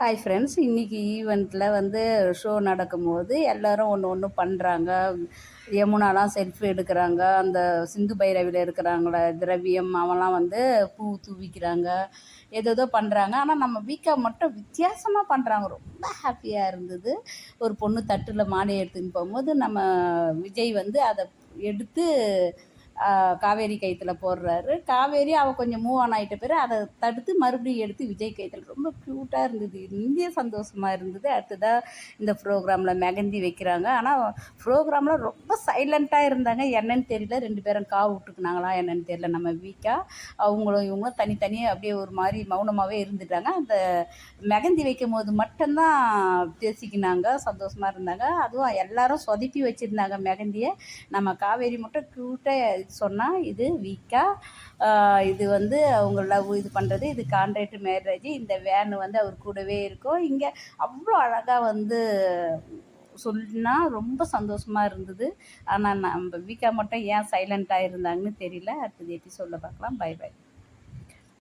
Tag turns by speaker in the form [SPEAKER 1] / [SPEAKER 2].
[SPEAKER 1] Hi friends இன்றைக்கி ஈவெண்ட்டில் வந்து ஷோ நடக்கும்போது எல்லோரும் ஒன்று ஒன்று பண்ணுறாங்க யமுனாலாம் செல்ஃபி எடுக்கிறாங்க. அந்த சிந்து பைரவியில் இருக்கிறாங்கள திரவியம் அவன்லாம் வந்து பூ தூவிக்கிறாங்க. ஏதேதோ பண்ணுறாங்க ஆனால் நம்ம வீக்கா மட்டும் வித்தியாசமாக பண்ணுறாங்க ரொம்ப ஹாப்பியாக இருந்தது. ஒரு பொண்ணு தட்டில் மாலை எடுத்துன்னு போகும்போது நம்ம விஜய் வந்து அதை எடுத்து காவேரி கயிற்றுல போடுறாரு. காவேரி அவள் கொஞ்சம் மூவ் ஆன் ஆகிட்ட பிறகு அதை தடுத்து மறுபடியும் எடுத்து விஜய் கைத்தில். ரொம்ப க்யூட்டாக இருந்தது. இந்திய சந்தோஷமாக இருந்தது. அடுத்ததாக இந்த ப்ரோக்ராமில் மெகந்தி வைக்கிறாங்க. ஆனால் ப்ரோக்ராமில் ரொம்ப சைலண்ட்டாக இருந்தாங்க. என்னன்னு தெரியல. ரெண்டு பேரும் காவு விட்டுக்குனாங்களா என்னன்னு தெரியல. நம்ம வீக்காக அவங்களும் இவங்களும் தனித்தனியாக அப்படியே ஒரு மாதிரி மௌனமாகவே இருந்துட்டாங்க. அந்த மெகந்தி வைக்கும் போது மட்டும்தான் பேசிக்கினாங்க. சந்தோஷமாக இருந்தாங்க. அதுவும் எல்லாரும் சொதப்பி வச்சுருந்தாங்க மெகந்தியை. நம்ம காவேரி மட்டும் க்யூட்டாக சொன்னால் இது வீக்காக இது வந்து அவங்க லவ் இது பண்ணுறது இது கான்ட்ராக்ட் மேரேஜ் இந்த வேனு வந்து அவர் கூடவே இருக்கும். இங்கே அவ்வளோ அழகாக வந்து சொன்னால் ரொம்ப சந்தோஷமாக இருந்தது. ஆனால் நம்ம வீக்கா மட்டும் ஏன் சைலண்ட்டாக இருந்தாங்கன்னு தெரியல. அடுத்தது எப்படி சொல்ல பார்க்கலாம். By by